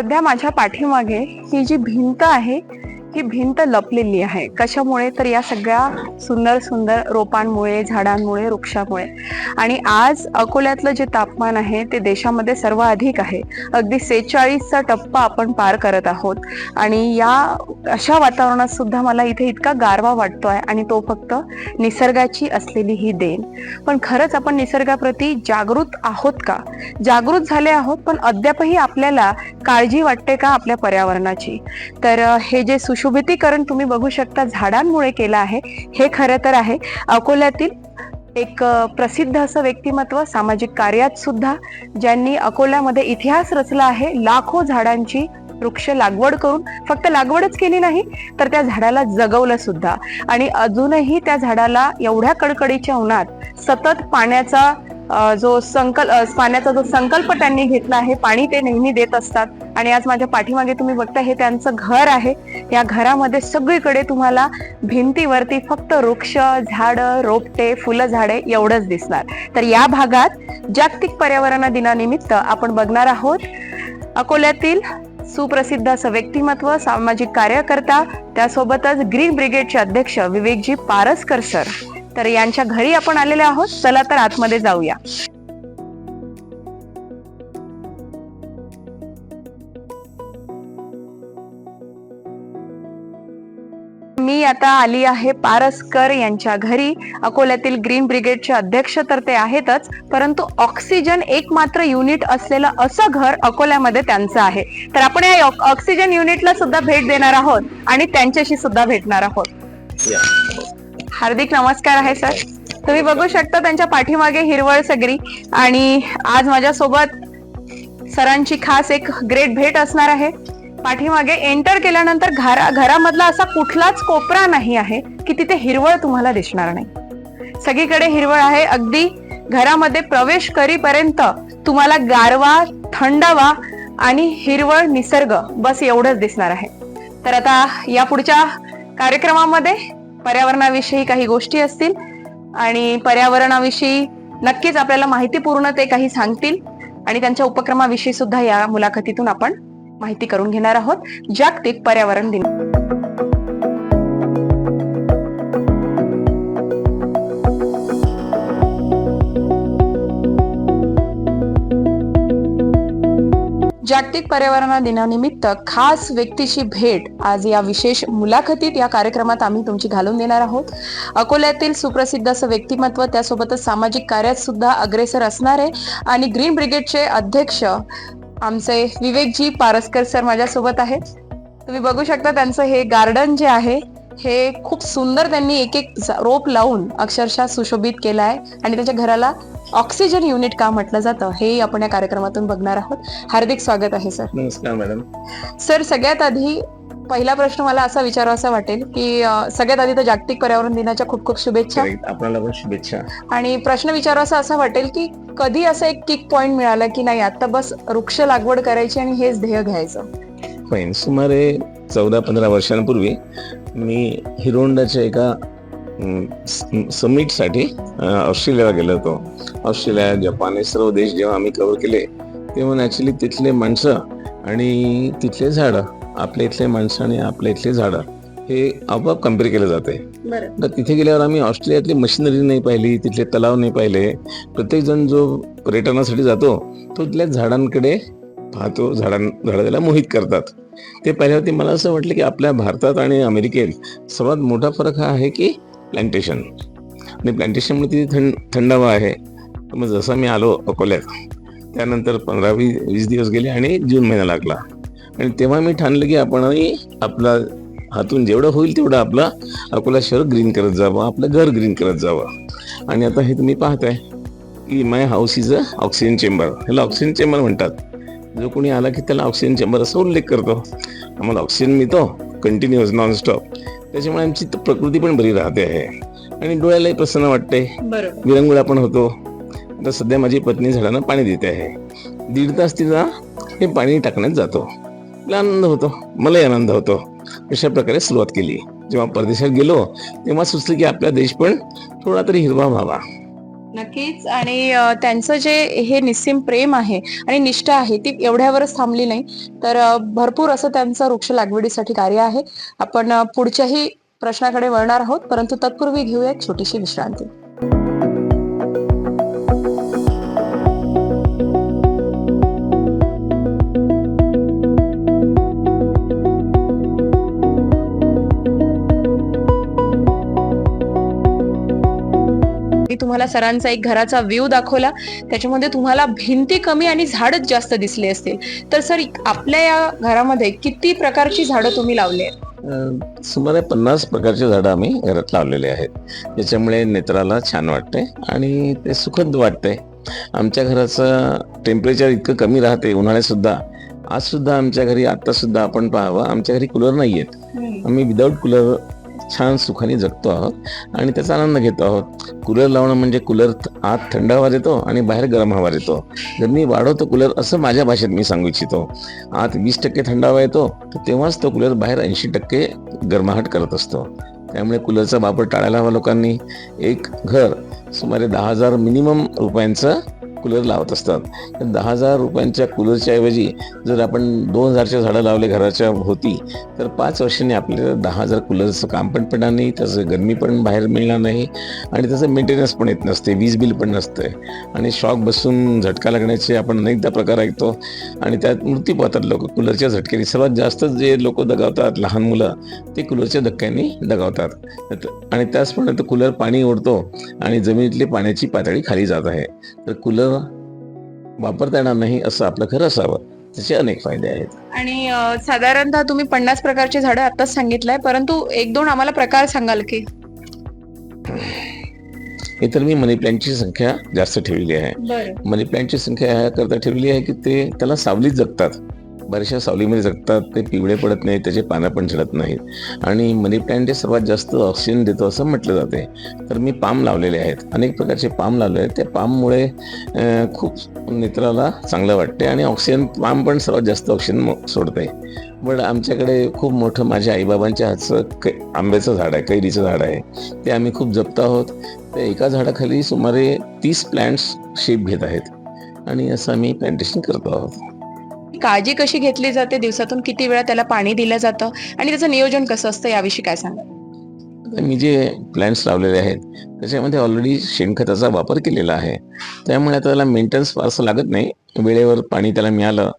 सध्या माझ्या पाठीमागे ही जी भिंत आहे ही भिंत लपलेली आहे. कशामुळे? तर या सगळ्या सुंदर सुंदर रोपांमुळे झाडांमुळे वृक्षामुळे. आणि आज अकोल्यातलं जे तापमान आहे ते देशामध्ये सर्वाधिक आहे. अगदी सेहेचाळीसचा टप्पा आपण पार करत आहोत. आणि या अशा वातावरणात सुद्धा मला इथे इतका गारवा वाटतोय आणि तो फक्त निसर्गाची असलेली ही देण. पण खरंच आपण निसर्गाप्रती जागृत आहोत का? जागृत झाले आहोत पण अद्यापही आपल्याला काळजी वाटते का आपल्या पर्यावरणाची? तर हे जे सुशोभितीकरण तुम्ही बघू शकता झाडांमुळे केलं आहे. हे खरं तर आहे. अकोल्यातील एक प्रसिद्ध असं व्यक्तिमत्व सामाजिक कार्यात सुद्धा ज्यांनी अकोल्यामध्ये इतिहास रचला आहे लाखो झाडांची वृक्ष लागवड करून फक्त लागवडच केली नाही तर त्या झाडाला जगवलं सुद्धा. आणि अजूनही त्या झाडाला एवढ्या कडकडीच्या उन्हात सतत पाण्याचा जो संकल्प पाण्याचा जो संकल्प त्यांनी घेतला आहे पाणी ते नेहमी देत असतात. आणि आज माझ्या पाठीमागे तुम्ही बघता हे त्यांचं घर आहे. या घरामध्ये सगळीकडे तुम्हाला भिंतीवरती फक्त वृक्ष झाडं रोपटे फुलं झाडे एवढंच दिसणार. तर या भागात जागतिक पर्यावरण दिनानिमित्त आपण बघणार आहोत. अकोल्यातील सुप्रसिद्ध असं व्यक्तिमत्व सामाजिक कार्यकर्ता त्यासोबतच ग्रीन ब्रिगेडचे अध्यक्ष विवेकजी पारसकर सर. तर यांच्या घरी आपण आलेले आहोत चला तर आतमध्ये जाऊया. मी आता आली आहे पारसकर यांच्या घरी. अकोल्यातील ग्रीन ब्रिगेडचे अध्यक्ष तर ते आहेतच परंतु ऑक्सिजन एक मात्र युनिट असलेलं असं घर अकोल्यामध्ये त्यांचं आहे. तर आपण या ऑक- ऑक्सिजन युनिटला सुद्धा भेट देणार आहोत आणि त्यांच्याशी सुद्धा भेटणार आहोत. हार्दिक नमस्कार आहे सर. तुम्ही बघू शकता त्यांच्या पाठीमागे हिरवळ सगळी आणि आज माझ्यासोबत सरांची खास एक ग्रेट भेट असणार आहे. पाठीमागे एंटर केल्यानंतर घरा घरामधला असा कुठलाच कोपरा नाही आहे की तिथे हिरवळ तुम्हाला दिसणार नाही. सगळीकडे हिरवळ आहे. अगदी घरामध्ये प्रवेश करीपर्यंत तुम्हाला गारवा थंडावा आणि हिरवळ निसर्ग बस एवढंच दिसणार आहे. तर आता या पुढच्या कार्यक्रमामध्ये पर्यावरणाविषयी काही गोष्टी असतील आणि पर्यावरणाविषयी नक्कीच आपल्याला माहितीपूर्ण ते काही सांगतील आणि त्यांच्या उपक्रमाविषयी सुद्धा या मुलाखतीतून आपण माहिती करून घेणार आहोत. जागतिक पर्यावरण दिन. जागतिक पर्यावरण दिनानिमित्त खास व्यक्तीशी भेट. आज या विशेष मुलाखतीत या कार्यक्रमात आम्ही तुमची घालून देणार आहोत. अकोल्यातील सुप्रसिद्ध असं व्यक्तिमत्व त्यासोबतच सामाजिक कार्यात सुद्धा अग्रेसर असणारे आणि ग्रीन ब्रिगेडचे अध्यक्ष आमचे विवेकजी पारसकर सर माझ्यासोबत आहेत. तुम्ही बघू शकता त्यांचं हे गार्डन जे आहे हे खूप सुंदर त्यांनी एक एक रोप लावून अक्षरशः सुशोभित केलं आहे आणि त्याच्या घराला ऑक्सिजन युनिट का म्हटलं जातं हे आपण या कार्यक्रमातून बघणार आहोत. हार्दिक स्वागत आहे सर. नमस्कार मॅडम. सर सगळ्यात आधी पहिला प्रश्न मला असा विचारावासा वाटेल की सगळ्यात आधी तर जागतिक पर्यावरण दिनाच्या खूप खूप शुभेच्छा. आपल्याला पण शुभेच्छा. आणि प्रश्न विचारावासा असा वाटेल की कधी असं एक किक पॉइंट मिळाला की नाही आता बस वृक्ष लागवड करायची आणि हेच ध्येय घ्यायचं? फाईन सुमारे चौदा पंधरा वर्षांपूर्वी मी हिरोंडाच्या एका समिटसाठी ऑस्ट्रेलियाला गेलो होतो. ऑस्ट्रेलिया जपान हे सर्व देश जेव्हा आम्ही कव्हर केले तेव्हा नॅचरली तिथले माणसं आणि तिथले झाडं आपल्या इथले माणसं आणि आपल्या इथले झाडं हे आपोआप कंपेअर केलं जाते तर तिथे गेल्यावर आम्ही ऑस्ट्रेलियातली मशिनरी नाही पाहिली तिथले तलाव नाही पाहिले. प्रत्येक जण जो पर्यटनासाठी जातो तो तिथल्या झाडांकडे पाहतो झाडां झाडं त्याला मोहित करतात. ते पाहिल्यावरती मला असं वाटलं की आपल्या भारतात आणि अमेरिकेत सर्वात मोठा फरक हा आहे की प्लॅन्टेशन आणि प्लॅन्टेशनमुळे तिथे थंड थंडावा आहे. मग जसं मी आलो अकोल्यात त्यानंतर पंधरा वीस वीस दिवस गेले आणि जून महिना लागला. आणि तेव्हा मी ठाणलं की आपणही आपला हातून जेवढं होईल तेवढं आपलं अकोला शहर ग्रीन करत जावं आपलं घर ग्रीन करत जावं. आणि आता हे तुम्ही पाहताय की my house is a oxygen chamber ह्याला ऑक्सिजन चेंबर म्हणतात. जो कोणी आला की त्याला ऑक्सिजन चेंबर असा उल्लेख करतो. आम्हाला ऑक्सिजन मिळतो कंटिन्युअस नॉनस्टॉप त्याच्यामुळे आमची प्रकृती पण बरी राहते आहे. आणि डोळ्यालाही प्रसन्न वाटते. विरंगुळा पण होतो. आता सध्या माझी पत्नी झाडांना पाणी देते आहे. दीड तास तिचा हे पाणी टाकण्यात जातो. आनंद होतो. मलाही आनंद होतो. अशा प्रकारे सुरुवात केली. जेव्हा परदेशात गेलो तेव्हा सुचलं की आपला देश पण थोडा तरी हिरवा व्हावा. नक्कीच. आणि त्यांचं जे हे निस्सीम प्रेम आहे आणि निष्ठा आहे ती एवढ्यावरच थांबली नाही. तर भरपूर असं त्यांचं वृक्ष लागवडीसाठी कार्य आहे. आपण पुढच्याही प्रश्नाकडे वळणार आहोत परंतु तत्पूर्वी घेऊया छोटीशी विश्रांती. तुम्हाला सरांचा एक घराचा व्ह्यू दाखवला. त्याच्यामध्ये तुम्हाला भिंती कमी आणि झाडच जास्त दिसले असतील. तर सर आपल्या या घरामध्ये किती प्रकारची झाडं तुम्ही लावली आहेत? सुमारे पन्नास प्रकारचे झाडं आम्ही घरात लावलेले आहेत. ज्याच्यामुळे नेत्राला छान वाटते आणि ते सुखद वाटते आमच्या घराचं टेम्परेचर इतकं कमी राहते उन्हाळ्यात सुद्धा. आज सुद्धा आमच्या घरी आता सुद्धा आपण पाहावं आमच्या घरी कूलर नाही आहेत आम्ही विदाऊट कूलर छान सुखाने जगतो आहोत आणि त्याचा आनंद घेतो आहोत. कूलर लावणं म्हणजे कूलर आत थंड हवा देतो आणि बाहेर गरम हवा देतो. जर मी वाढवतो कूलर असं माझ्या भाषेत मी सांगू इच्छितो. आत वीस टक्के थंड हवा येतो तर तेव्हाच तो कूलर बाहेर ऐंशी टक्के गरमाहट करत असतो. त्यामुळे कूलरचा वापर टाळायला हवा लोकांनी. एक घर सुमारे दहा हजार मिनिमम रुपयांचं कूलर लावत असतात. तर दहा हजार रुपयांच्या कूलरच्या ऐवजी जर आपण दोन हजारच्या झाडं लावले घराच्या होती तर पाच वर्षांनी आपल्याला दहा हजार कूलरचं काम पण पडणार नाही त्याचं गरमी पण बाहेर मिळणार नाही आणि त्याचं मेंटेनन्स पण येत नसते वीज बिल पण नसतं आणि शॉक बसून झटका लागण्याचे आपण अनेकदा प्रकार ऐकतो आणि त्यात मृत्यू पाहतात लोक कूलरच्या झटक्याने. सर्वात जास्त जे लोक दगावतात लहान मुलं ते कूलरच्या धक्क्यांनी दगावतात. आणि त्याचप्रमाणे तो कूलर पाणी ओढतो आणि जमिनीतली पाण्याची पातळी खाली जात आहे. तर कूलर वापरता येणार नाही असं आपलं घर असावं. त्याचे अनेक फायदे आहेत. आणि साधारणतः तुम्ही पन्नास प्रकारची झाडं आताच सांगितलंय परंतु एक दोन आम्हाला प्रकार सांगाल की? हे तर मी मनी प्लॅन्टची संख्या जास्त ठेवलेली आहे. मनी प्लॅन्टची संख्या ह्याकरता ठेवली आहे की ते त्याला सावलीत जगतात. बऱ्याचशा सावलीमध्ये जगतात ते पिवळे पडत नाहीत त्याचे पानं पण झडत नाहीत. आणि मनी प्लॅन्ट हे सर्वात जास्त ऑक्सिजन देतो असं म्हटलं जाते. तर मी पाम लावलेले आहेत. अनेक प्रकारचे पाम लावले आहेत. त्या पाममुळे खूप नेत्राला चांगलं वाटते आणि ऑक्सिजन पाम पण सर्वात जास्त ऑक्सिजन मो- सोडते पण आमच्याकडे खूप मोठं माझ्या आईबाबांच्या हातचं कै आंब्याचं झाड आहे कैरीचं झाड आहे. ते आम्ही खूप जपत आहोत. त्या एका झाडाखाली सुमारे तीस प्लॅन्ट्स शेप घेत आहेत. आणि असं आम्ही प्लॅन्टेशन करतो आहोत. काळजी कशी घेतली जाते? दिवसातून किती वेळा त्याला पाणी दिलं जातं? आणि त्याचं नियोजन कसं असतं याविषयी काय सांगा मी जे प्लॅन्ट्स लावलेले आहेत त्याच्यामध्ये ऑलरेडी शेणखताचा वापर केलेला आहे. त्यामुळे आता त्याला मेंटेनन्स फारसं लागत नाही. वेळेवर पाणी त्याला मिळालं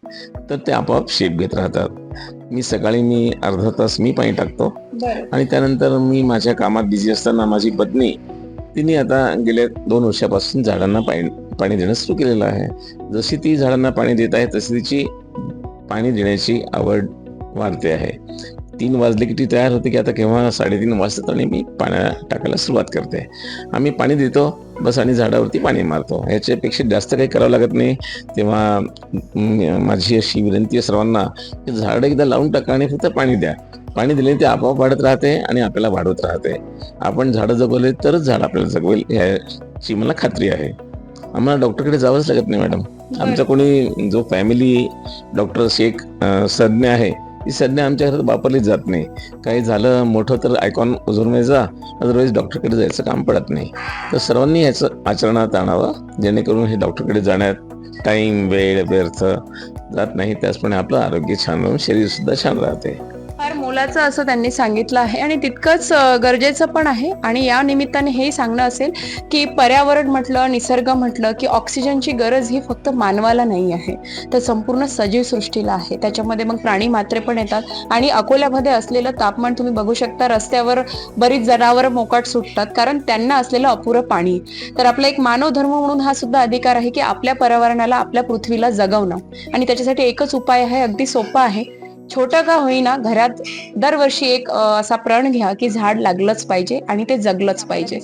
तर ते आपोआप शेप घेत राहतात. मी सकाळी मी अर्धा तास मी पाणी टाकतो. आणि त्यानंतर मी माझ्या कामात बिझी असताना माझी पत्नी तिने आता गेल्या दोन वर्षापासून झाडांना पाणी पाणी देणं सुरू केलेलं आहे. जशी ती झाडांना पाणी देत आहे तशी तिची पाणी देण्याची आवड वाढते आहे. तीन वाजले की ती तयार होते की आता केव्हा साडेतीन वाजतात आणि मी पाण्या टाकायला सुरुवात करते. आम्ही पाणी देतो बस आणि झाडावरती पाणी मारतो. याच्यापेक्षा जास्त काही करावं लागत नाही. तेव्हा माझी अशी विनंती आहे सर्वांना की झाडं एकदा लावून टाका आणि फक्त पाणी द्या. पाणी दिले ते आपोआप वाढत राहते आणि आपल्याला वाढवत राहते. आपण झाडं जगवले तरच झाड आपल्याला जगवेल ह्याची मला खात्री आहे. आम्हाला डॉक्टरकडे जावंच लागत नाही मॅडम. आमचा कोणी जो फॅमिली डॉक्टर शेख संज्ञा आहे ती संज्ञा आमच्या घरात वापरलीच जात नाही. काही झालं मोठं तर आयकॉन उजरून जा अदरवाईज डॉक्टरकडे जायचं काम पडत नाही. तर सर्वांनी ह्याचं आचरणात आणावं जेणेकरून हे डॉक्टरकडे जाण्यात टाईम वेळ व्यर्थ जात नाही. त्याचप्रमाणे आपलं आरोग्य छान राहून शरीरसुद्धा छान राहते. मोलाचं असं त्यांनी सांगितलं आहे आणि तितकंच गरजेचं पण आहे. आणि या निमित्ताने हे सांगणं असेल की पर्यावरण म्हटलं निसर्ग म्हटलं की ऑक्सिजनची गरज ही फक्त मानवाला नाही आहे. तर संपूर्ण सजीव सृष्टीला आहे. त्याच्यामध्ये मग प्राणी मात्रे पण येतात. आणि अकोल्यामध्ये असलेलं तापमान तुम्ही बघू शकता रस्त्यावर बरीच जनावरं मोकाट सुटतात. कारण त्यांना असलेलं अपुरं पाणी. तर आपला एक मानव धर्म म्हणून हा सुद्धा अधिकार आहे की आपल्या पर्यावरणाला आपल्या पृथ्वीला जगवणं. आणि त्याच्यासाठी एकच उपाय आहे अगदी सोपा आहे. छोटं का होईना घरात दरवर्षी एक असा प्रण घ्या की झाड लागलंच पाहिजे आणि ते जगलंच पाहिजे.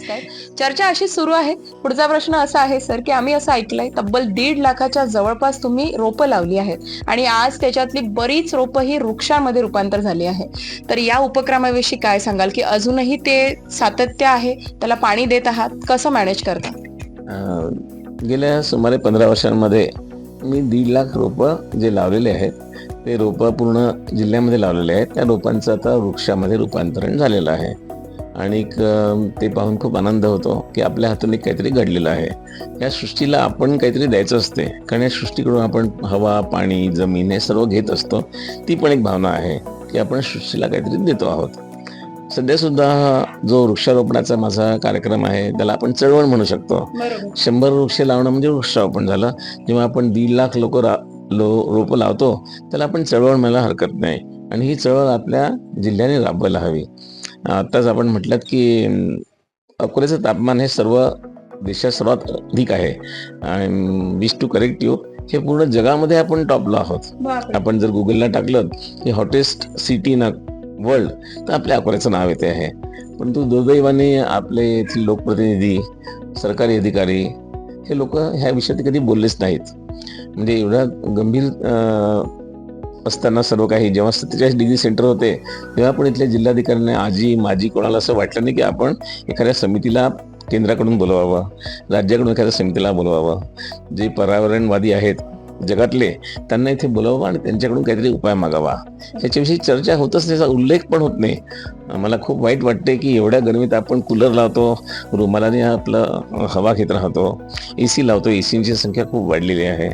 चर्चा अशीच सुरू आहे. पुढचा प्रश्न असा आहे सर की आम्ही असं ऐकलंय तब्बल दीड लाखाच्या जवळपास तुम्ही रोपं लावली आहेत आणि आज त्याच्यातली बरीच रोपं ही वृक्षांमध्ये रूपांतर झाली आहे. तर या उपक्रमाविषयी काय सांगाल? की अजूनही ते सातत्य आहे त्याला पाणी देत आहात कसं मॅनेज करता? गेल्या सुमारे पंधरा वर्षांमध्ये मी दीड लाख रोपं जे लावलेले आहेत ते रोपं पूर्ण जिल्ह्यामध्ये लावलेले आहेत. त्या रोपांचं आता वृक्षामध्ये रूपांतरण झालेलं आहे. आणि ते पाहून खूप आनंद होतो की आपल्या हातून एक काहीतरी घडलेलं आहे. या सृष्टीला आपण काहीतरी द्यायचं असते. कारण या सृष्टीकडून आपण हवा पाणी जमीन हे सर्व घेत असतो. ती पण एक भावना आहे की आपण सृष्टीला काहीतरी देतो आहोत. सध्या सुद्धा जो वृक्षारोपणाचा माझा कार्यक्रम आहे त्याला आपण चळवळ म्हणू शकतो. शंभर वृक्ष लावणं म्हणजे वृक्षारोपण झालं. जेव्हा आपण दीड लाख लोक रा लो रोपं लावतो त्याला आपण चळवळ म्हणायला हरकत नाही. आणि ही चळवळ आपल्या जिल्ह्याने राबवायला हवी. आत्ताच आपण म्हटलं की अकोल्याचं तापमान हे सर्व देशात सर्वात अधिक आहे. आणि विश टू करेक्ट यू हे पूर्ण जगामध्ये आपण टॉपला आहोत. आपण जर गुगलला टाकलं की हॉटेस्ट सिटी इन वर्ल्ड तर आपल्या अकोल्याचं नाव येते आहे. परंतु दुर्दैवाने आपले येथील लोकप्रतिनिधी सरकारी अधिकारी हे लोक ह्या विषयात कधी बोललेच नाहीत. म्हणजे एवढा गंभीर असताना सर्व काही जेव्हा सत्तेचाळीस डिग्री सेंटर होते तेव्हा पण इथल्या जिल्हाधिकाऱ्यांनी आजी माजी कोणाला असं वाटलं नाही की आपण एखाद्या समितीला केंद्राकडून बोलवावं राज्याकडून एखाद्या समितीला बोलवावं. जे पर्यावरणवादी आहेत जगातले त्यांना इथे बोलावं आणि त्यांच्याकडून काहीतरी उपाय मागावा. ह्याच्याविषयी चर्चा होतच त्याचा उल्लेख पण होत नाही. मला खूप वाईट वाटते की एवढ्या गरमीत आपण कूलर लावतो रुमालाने आपलं हवा घेत राहतो ए सी लावतो ए सीची संख्या खूप वाढलेली आहे.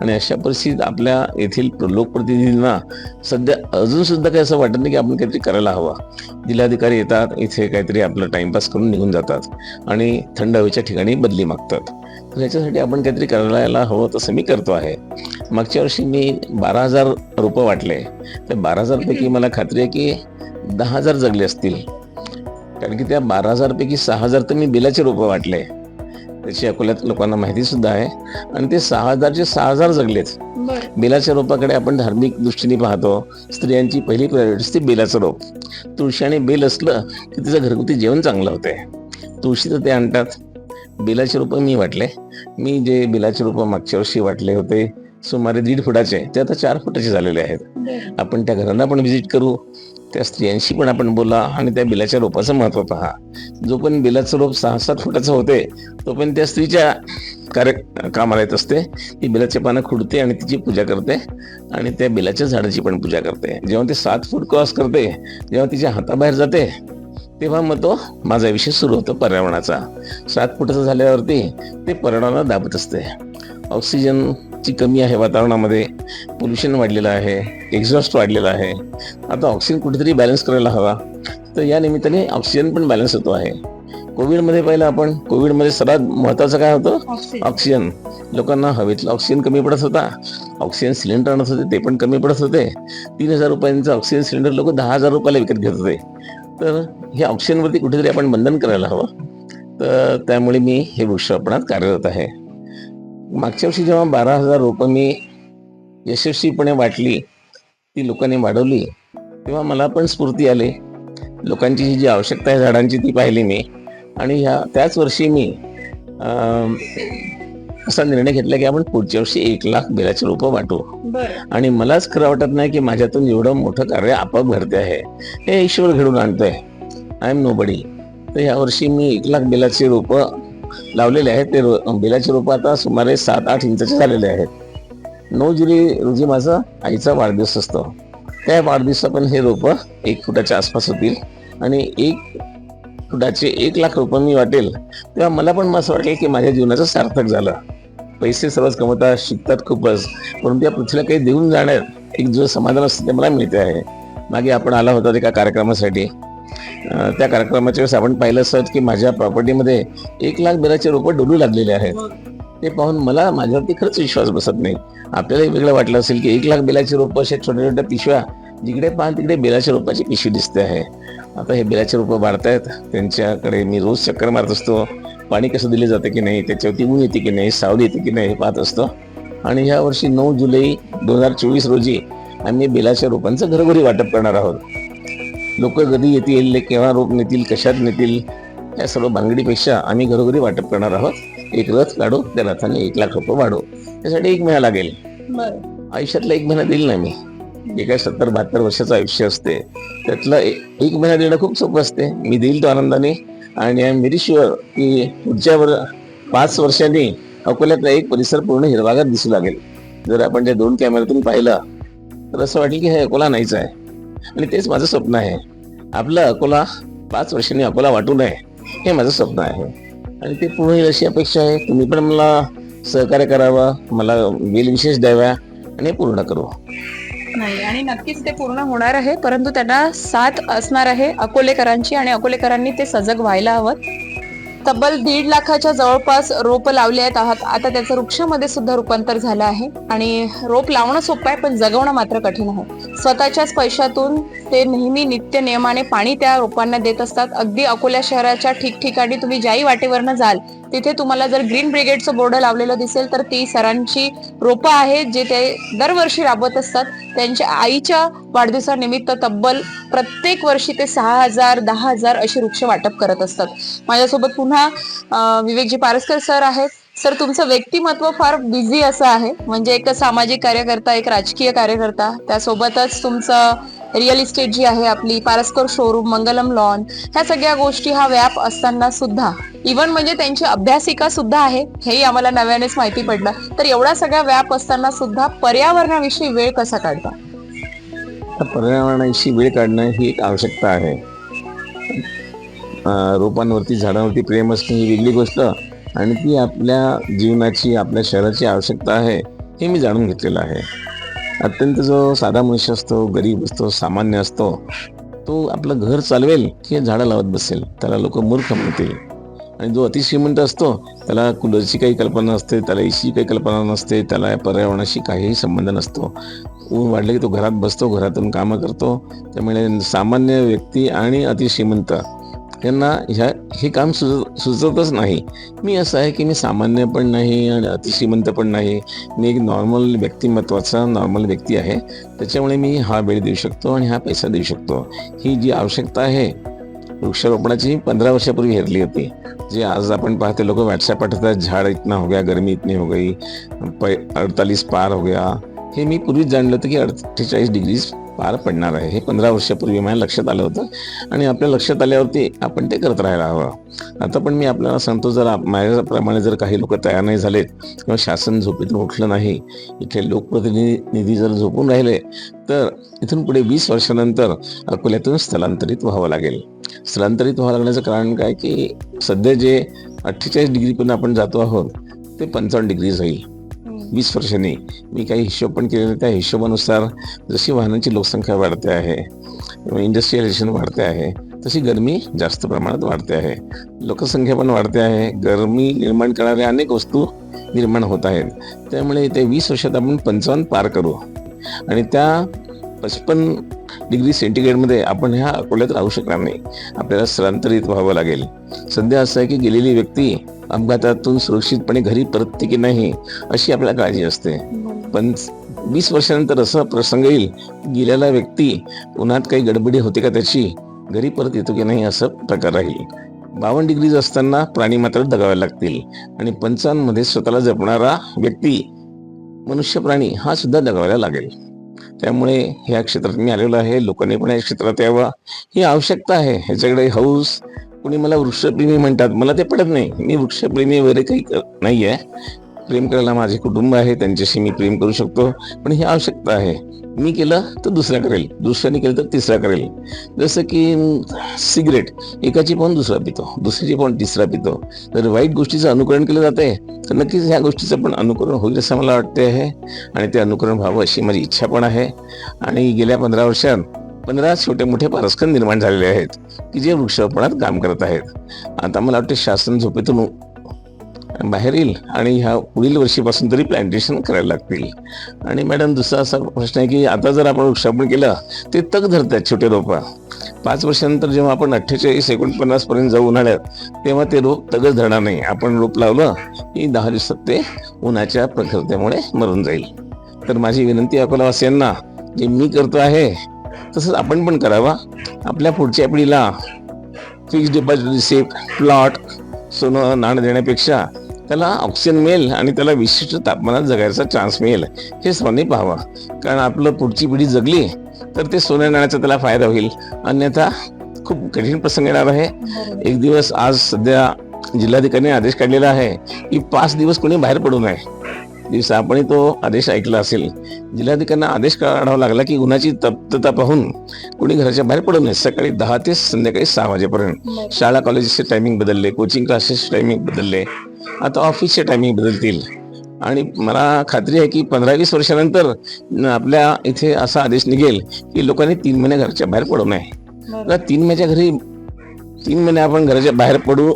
आणि अशा परिस्थितीत आपल्या येथील प्र- लोकप्रतिनिधींना सध्या अजून सुद्धा काही असं वाटत नाही की आपण काहीतरी करायला हवं. जिल्हाधिकारी येतात इथे काहीतरी आपलं टाइमपास करून निघून जातात आणि थंड हवेच्या ठिकाणी बदली मागतात. तर याच्यासाठी आपण काहीतरी करायला हवं तसं मी करतो आहे. मागच्या वर्षी मी बारा हजार रोपं वाटले. त्या बारा हजारपैकी मला खात्री आहे की दहा हजार जगले असतील. कारण की त्या बारा हजारपैकी सहा हजार तर मी बिलाचे रोपं वाटले. त्याची अकोल्यात लोकांना माहिती सुद्धा आहे. आणि ते सहा हजारचे सहा हजार जगलेत. बेलाच्या रोपाकडे आपण धार्मिक दृष्टीने पाहतो. स्त्रियांची पहिली प्रायोरिटी असते बेलाचं रोप. तुळशी आणि बेल असलं की तिचं घरगुती जेवण चांगलं होते तुळशी तर ते आणतात. बेलाचे रोपं मी वाटले. मी जे बेलाचे रोपं मागच्या वर्षी वाटले होते सुमारे दीड फुटाचे ते आता चार फुटाचे झालेले आहेत. आपण त्या घरांना पण व्हिजिट करू त्या स्त्रियांशी पण आपण बोला आणि त्या बिलाच्या रोपाचं महत्त्व पहा. जो पण बिलाचं रोप सहा सात फुटाचं होते तो पण त्या स्त्रीच्या कार्य कामाला येत असते. ती बिलाचे पानं खुडते आणि तिची पूजा करते आणि त्या बिलाच्या झाडाची पण पूजा करते. जेव्हा ते सात फूट क्रॉस करते जेव्हा तिच्या हाताबाहेर जाते तेव्हा मग तो माझा विषय सुरू होतो पर्यावरणाचा. सात फुटाचं झाल्यावरती ते पर्यावरणाला दाबत असते. ऑक्सिजनची कमी आहे वातावरणामध्ये पोल्युशन वाढलेलं आहे एक्झॉस्ट वाढलेलं आहे. आता ऑक्सिजन कुठेतरी बॅलन्स करायला हवा. तर या निमित्ताने ऑक्सिजन पण बॅलन्स होतो आहे. कोविडमध्ये पाहिलं आपण कोविडमध्ये सर्वात महत्त्वाचं काय होतं? ऑक्सिजन. ऑक्सिजन. लोकांना हवेतला ऑक्सिजन कमी पडत होता. ऑक्सिजन सिलेंडर आणत होते ते पण कमी पडत होते. तीन हजार रुपयांचं ऑक्सिजन सिलेंडर लोक दहा हजार रुपयाला विकत घेत होते. तर हे ऑप्शनवरती कुठेतरी आपण बंधन करायला हवं. तर त्यामुळे मी हे वृक्षारोपणात कार्यरत आहे. मागच्या वर्षी जेव्हा बारा हजार रोपं मी यशस्वीपणे वाटली ती लोकांनी वाढवली तेव्हा मला पण स्फूर्ती आली. लोकांची जी जी आवश्यकता आहे झाडांची ती पाहिली मी. आणि ह्या त्याच वर्षी मी असा निर्णय घेतला की आपण पुढच्या वर्षी एक लाख बेलाची रोपं वाटू. आणि मलाच खरं वाटत नाही की माझ्यातून एवढं मोठं कार्य आपोआप घडते आहे. हे ईश्वर घडून आणतोय. आय एम नो बडी तर ह्या वर्षी मी एक लाख बेलाची रोपं लावलेले आहेत. ते बेलाची रोपं आता सुमारे सात आठ इंचाचे झालेले आहेत. नऊ जुलै रोजी माझा आईचा वाढदिवस असतो. त्या वाढदिवसा पण हे रोपं एक फुटाच्या आसपास होतील. आणि एक फुटाचे एक लाख रोपं मी वाटेल. तेव्हा मला पण असं वाटेल की माझ्या जीवनाचं सार्थक झालं. पैसे सर्वच कमवतात शिकतात खूपच. परंतु या पृथ्वीला काही देऊन जाण्यात एक जो समाधान असतं ते मला मिळते आहे. मागे आपण आला होता एका कार्यक्रमासाठी. त्या कार्यक्रमाच्या वेळेस आपण पाहिलं असत की माझ्या प्रॉपर्टीमध्ये एक लाख बिराचे रोपं डोलू लागलेले आहेत. ते पाहून मला माझ्यावरती खरंच विश्वास बसत नाही. आपल्यालाही वेगळं वाटलं असेल की एक लाख बेलाची रोपं अशा छोट्या छोट्या पिशव्या जिकडे पाहा तिकडे बेलाच्या रोपाची पिशवी दिसते आहे. आता हे बेलाचे रोपं वाढतायत. त्यांच्याकडे मी रोज चक्कर मारत असतो. पाणी कसं दिले जाते की नाही त्याच्यावरती ऊन येते की नाही सावली येते की नाही हे पाहत असतो. आणि ह्या वर्षी नऊ जुलै दोन हजार चोवीस रोजी आम्ही बेलाच्या रोपांचं घरोघरी वाटप करणार आहोत. लोक कधी येतील केव्हा रोप नेतील कशात नेतील या सर्व भानगडीपेक्षा आम्ही घरोघरी वाटप करणार आहोत. एक रथ काढू त्या रथाने एक लाख रुपये वाढू. त्यासाठी एक महिना लागेल. आयुष्यातला एक महिना देईल ना मी? जे काय सत्तर बहात्तर वर्षाचं आयुष्य असते. त्यातलं एक महिना देणं खूप सोपं असते. मी देईल तो आनंदाने. आणि आय एम व्हेरी शुअर की पुढच्या वर पाच वर्षांनी अकोल्यातला एक परिसर पूर्ण हिरवागार दिसू लागेल. जर आपण त्या दोन कॅमेऱ्यातून पाहिलं तर असं वाटेल की हे अकोला नाहीच आहे. आणि तेच माझं स्वप्न आहे. आपलं अकोला पाच वर्षांनी अकोला वाटू नये हे माझं स्वप्न आहे. आणि ते पूर्ण होईल अशी अपेक्षा आहे. तुम्ही पण मला सहकार्य करावं मला बिल विशेष द्याव्या आणि हे पूर्ण करू. नाही. आणि नक्कीच ते पूर्ण होणार आहे परंतु त्यांना साथ असणार आहे अकोलेकरांची आणि अकोलेकरांनी ते सजग व्हायला हवं. तब्बल दीड लाखाच्या जवळपास रोप लावले आहेत आहात. आता त्याचं वृक्षामध्ये सुद्धा रूपांतर झालं आहे. आणि रोप लावणं सोपं आहे पण जगवणं मात्र कठीण आहे. स्वतःच्याच पैशातून ते नेहमी नित्य नियमाने पाणी त्या रोपांना देत असतात. अगदी अकोला शहराच्या ठिकठिकाणी तुम्ही ज्याही वाटेवरनं जाल तिथे तुम्हाला जर ग्रीन ब्रिगेडचं बोर्ड लावलेलं दिसेल तर ती सरांची रोपं आहेत जे ते दरवर्षी राबवत असतात. त्यांच्या आईच्या वाढदिवसानिमित्त तब्बल प्रत्येक वर्षी ते सहा हजार दहा हजार अशी वृक्ष वाटप करत असतात. माझ्यासोबत पुन्हा विवेकजी पारसकर सर आहेत. सर तुमचं व्यक्तिमत्व फार बिझी असं आहे. म्हणजे एक सामाजिक कार्यकर्ता एक राजकीय कार्यकर्ता. त्यासोबतच तुमचं रिअल इस्टेट जी आहे आपली पारस्कर शोरूम मंगलम लॉन ह्या सगळ्या गोष्टी हा व्याप असताना सुद्धा इव्हन म्हणजे त्यांची अभ्यासिका सुद्धा आहे हेही आम्हाला नव्यानेच माहिती पडलं. तर एवढा सगळा व्याप असताना सुद्धा पर्यावरणाविषयी वेळ कसा काढता? पर्यावरणाशी वेळ काढणं ही एक आवश्यकता आहे. रोपांवरती झाडांवरती प्रेम असणं ही वेगळी गोष्ट आणि ती आपल्या जीवनाची आपल्या शहराची आवश्यकता आहे हे मी जाणून घेतलेलं आहे. अत्यंत जो साधा मनुष्य असतो गरीब असतो सामान्य असतो तो आपलं घर चालवेल की झाडं लावत बसेल त्याला लोक मूर्ख म्हणतील. आणि जो अतिश्रीमंत असतो त्याला कुलरची काही कल्पना नसते त्याला एशी काही कल्पना नसते त्याला पर्यावरणाशी काहीही संबंध नसतो. ऊन वाढलं की तो घरात बसतो घरातून कामं करतो. त्यामुळे सामान्य व्यक्ती आणि अतिश्रीमंत त्यांना ह्या हे काम सुच सुचतच नाही. मी असं आहे की मी सामान्य पण नाही आणि अतिश्रीमंत पण नाही. मी एक नॉर्मल व्यक्तिमत्वाचा नॉर्मल व्यक्ती आहे. त्याच्यामुळे मी हा वेळ देऊ शकतो आणि हा पैसा देऊ शकतो. ही जी आवश्यकता आहे वृक्षारोपणाची पंधरा वर्षापूर्वी हेरली होती. जे आज आपण पाहते लोक व्हॉट्सॲप पाठवतात झाड इतना हो गया गर्मी इतनी हो गई पै अडतालीस पार हो गया. हे मी पूर्वीच जाणलं होतं की अठ्ठेचाळीस डिग्रीज पार पडणार आहे. हे पंधरा वर्षापूर्वी माझ्या लक्षात आलं होतं. आणि आपल्या लक्षात आल्यावरती आपण ते करत राहायला हवं. आता पण मी आपल्याला सांगतो जर माझ्याप्रमाणे जर काही लोक तयार नाही झालेत किंवा शासन झोपेतून उठलं नाही इथले लोकप्रतिनिधी जर झोपून राहिले तर इथून पुढे वीस वर्षानंतर अकोल्यातून स्थलांतरित व्हावं लागेल. स्थलांतरित व्हावं लागण्याचं कारण काय की सध्या जे अठ्ठेचाळीस डिग्रीपर्यंत आपण जातो आहोत ते पंचावन्न डिग्री होईल वीस वर्षांनी मी काही हिशोब पण केलेले त्या हिशोबानुसार जशी वाहनांची लोकसंख्या वाढते आहे इंडस्ट्रियलायझेशन वाढते आहे तशी गरमी जास्त प्रमाणात वाढते आहे. लोकसंख्या पण वाढते आहे. गरमी निर्माण करणाऱ्या अनेक वस्तू निर्माण होत आहेत. त्यामुळे ते वीस वर्षात आपण पंचावन्न पार करू. आणि त्या पचपन्न डिग्री सेंटीग्रेडमध्ये आपण ह्या अकोल्यात राहू शकणार नाही. आपल्याला स्थलांतरित व्हावं लागेल. सध्या असं आहे की गेलेली व्यक्ती अपघातातून सुरक्षितपणे घरी परतते की नाही अशी आपल्याला काळजी असते. पण वीस वर्षानंतर असा प्रसंग येईल गेलेला व्यक्ती उन्हात काही गडबडी होते का त्याची घरी परत येतो की नाही असं प्रकार राहील. बावन्न डिग्रीज असताना प्राणी मात्र दगावे लागतील. आणि पंचावन्नमध्ये स्वतःला जपणारा व्यक्ती मनुष्य प्राणी हा सुद्धा दगावायला लागेल. त्यामुळे ह्या क्षेत्रात मी आलेलो आहे. लोकांनी पण या क्षेत्रात यावं. ही आवश्यकता आहे. ह्याच्याकडे हौस कुणी मला वृक्षप्रेमी म्हणतात. मला ते पडत नाही. मी वृक्षप्रेमी वगैरे काही नाही आहे प्रेम करायला माझे कुटुंब आहे त्यांच्याशी मी प्रेम करू शकतो पण ही आवश्यकता आहे. मी केलं तर दुसरा करेल दुसऱ्याने केलं तर तिसरा करेल. जसं की सिगरेट एकाची पण दुसरा पितो दुसरीची पण तिसरा पितो. जर वाईट गोष्टीचं अनुकरण केलं जाते तर नक्कीच ह्या गोष्टीचं पण अनुकरण होईल असं मला वाटते आहे. आणि ते अनुकरण व्हावं अशी माझी इच्छा पण आहे. आणि गेल्या पंधरा वर्षात पंधरा छोटे मोठे पारस्कर निर्माण झालेले आहेत की जे वृक्षारोपणात काम करत आहेत. आता मला वाटते शासन झोपेतून बाहेर येईल आणि ह्या पुढील वर्षीपासून तरी प्लांटेशन करायला लागतील. आणि मॅडम दुसरा असा प्रश्न आहे की आता जर आपण वृक्षारोपण केलं ते तग धरतात छोटे रोपं. पाच वर्षानंतर जेव्हा आपण अठ्ठेचाळीस एकोणपन्नास पर्यंत जाऊ उन्हाळ्यात तेव्हा ते रोप तगच धरणार नाही. आपण रोप लावलं की दहा दिवसात ते उन्हाच्या प्रखरतेमुळे मरून जाईल. तर माझी विनंती अकोलावासियांना जे मी करतो आहे तसंच आपण पण करावा. आपल्या पुढच्या पिढीला फिक्स डिपॉझिट रिसिप्ट प्लॉट सोनं नाणं देण्यापेक्षा त्याला ऑक्सिजन मिळेल आणि त्याला विशिष्ट तापमानात जगायचा चान्स मिळेल. हे सर्वांनी पाहावं. कारण आपलं पुढची पिढी जगली तर ते सोन्या नाण्याचा त्याला फायदा होईल. अन्यथा खूप कठीण प्रसंग येणार आहे. एक दिवस आज सध्या जिल्हाधिकाऱ्यांनी आदेश काढलेला आहे की पाच दिवस कोणी बाहेर पडू नये. दिवसा आपणही तो आदेश ऐकला असेल. जिल्हाधिकाऱ्यांना आदेश काढावा लागला की उन्हाची तप्तता पाहून कोणी घराच्या बाहेर पडू नये. सकाळी दहा ते संध्याकाळी सहा वाजेपर्यंत. शाळा कॉलेजचे टायमिंग बदलले कोचिंग क्लासेसचे टायमिंग बदलले. आता ऑफिसचे टायमिंग बदलतील. आणि मला खात्री आहे की पंधरा वीस वर्षानंतर आपल्या इथे असा आदेश निघेल की लोकांनी तीन महिने घरच्या बाहेर पडू नये. तीन महिन्याच्या घरी तीन महिने आपण घराच्या बाहेर पडू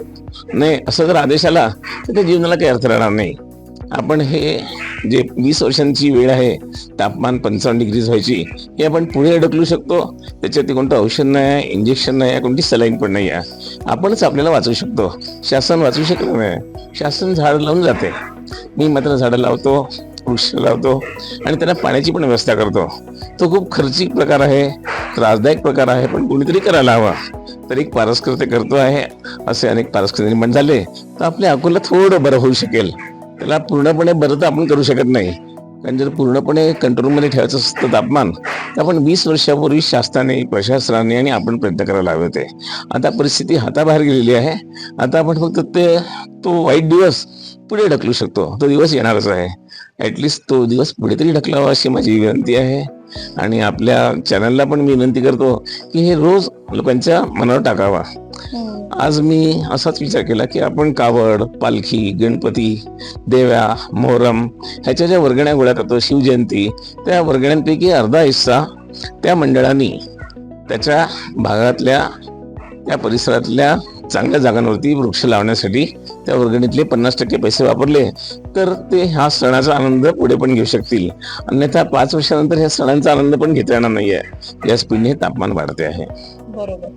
नये असं जर आदेश आला तर त्या जीवनाला काही अर्थ राहणार नाही. आपण हे जे वीस वर्षांची वेळ आहे तापमान पंचावन्न डिग्रीज व्हायची हे आपण पुढे अडकलू शकतो. त्याच्यात कोणतं औषध नाही आहे इंजेक्शन नाही आहे कोणती सलाईन पण नाही आहे. आपणच आपल्याला वाचवू शकतो. शासन वाचवू शकत नाही. शासन झाड लावून जाते. मी मात्र झाडं लावतो वृक्ष लावतो आणि त्यांना पाण्याची पण व्यवस्था करतो. तो खूप खर्चिक प्रकार आहे त्रासदायक प्रकार आहे पण कोणीतरी करायला हवा. तर एक पारस्कर ते करतो आहे असे अनेक पारस्कर निर्माण झाले. तर आपल्या अकोला थोडं बरं होऊ शकेल. त्याला पूर्णपणे बरं तर आपण करू शकत नाही. कारण जर पूर्णपणे कंट्रोलमध्ये ठेवायचं असतं तापमान तर आपण वीस वर्षापूर्वी शासनाने प्रशासनाने आणि आपण प्रयत्न करायला हवे होते. आता परिस्थिती हाताबाहेर गेलेली आहे. आता आपण फक्त ते तो वाईट दिवस पुढे ढकलू शकतो. तो दिवस येणारच आहे. ॲटलिस्ट तो दिवस पुढे तरी ढकलावा अशी माझी विनंती आहे. आणि आपल्या चॅनलला पण मी विनंती करतो की हे रोज लोकांच्या मनावर टाकावा. आज मी असाच विचार केला की आपण कावड पालखी गणपती देव्या मोहरम ह्याच्या ज्या वर्गण्या गोळा करतो शिवजयंती त्या वर्गण्यांपैकी अर्धा हिस्सा त्या मंडळांनी त्याच्या भागातल्या त्या परिसरातल्या चांगल्या जागांवरती वृक्ष लावण्यासाठी त्या वर्गणीतले पन्नास टक्के पैसे वापरले तर ते ह्या सणाचा आनंद पुढे पण घेऊ शकतील. अन्यथा पाच वर्षानंतर ह्या सणांचा आनंद पण घेता येणार नाहीये. या स्पीडने तापमान वाढते आहे. बरोबर.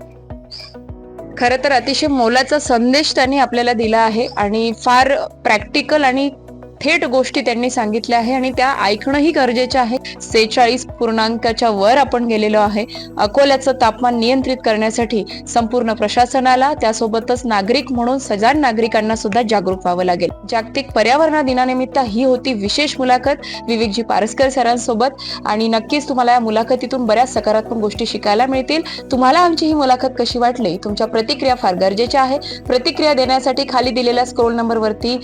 खर तर अतिशय मोलाचा संदेश त्यांनी आपल्याला दिला आहे आणि फार प्रॅक्टिकल आणि थेट गोष्टी त्यांनी सांगितल्या आहे आणि त्या ऐकणंही गरजेचं आहे. सेहेचाळीस पूर्णांकाच्या वर आपण गेलेलो आहे. अकोल्याचं तापमान नियंत्रित करण्यासाठी संपूर्ण प्रशासनाला त्यासोबतच नागरिक म्हणून सजाग नागरिकांना सुद्धा जागरूक व्हावं लागेल. जागतिक पर्यावरण दिनानिमित्त ही होती विशेष मुलाखत. विवेकजी पारसकर सरांसोबत आणि नक्कीच तुम्हाला या मुलाखतीतून बऱ्याच सकारात्मक गोष्टी शिकायला मिळतील. तुम्हाला आमची ही मुलाखत कशी वाटली? तुमच्या प्रतिक्रिया फार गरजेच्या आहे. प्रतिक्रिया देण्यासाठी खाली दिलेल्या स्क्रोल नंबरवरती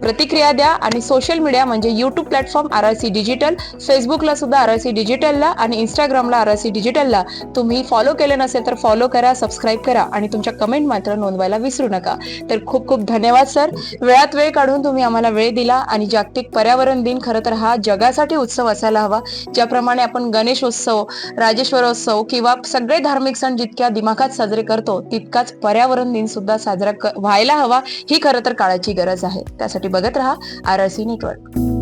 प्रतिक्रिया द्या आणि सोशल मीडिया म्हणजे YouTube platform R R C digital फेसबुकला सुद्धा आर आर सी डिजिटलला आणि इंस्टाग्रामला आर आर सी डिजिटलला तुम्ही फॉलो केलं नसेल तर फॉलो करा सबस्क्राईब करा आणि तुमच्या कमेंट मात्र नोंदवायला विसरू नका. तर खूप खूप धन्यवाद सर वेळात वेळ काढून तुम्ही आम्हाला वेळ दिला आणि जागतिक पर्यावरण दिन खरं तर हा जगासाठी उत्सव असायला हवा. ज्याप्रमाणे आपण गणेशोत्सव राजेश्वरोत्सव किंवा सगळे धार्मिक सण जितक्या दिमाखात साजरे करतो तितकाच पर्यावरण दिन सुद्धा साजरा व्हायला हवा. ही खरं तर काळाची गरज आहे. त्यासाठी बघत राहा. R R C network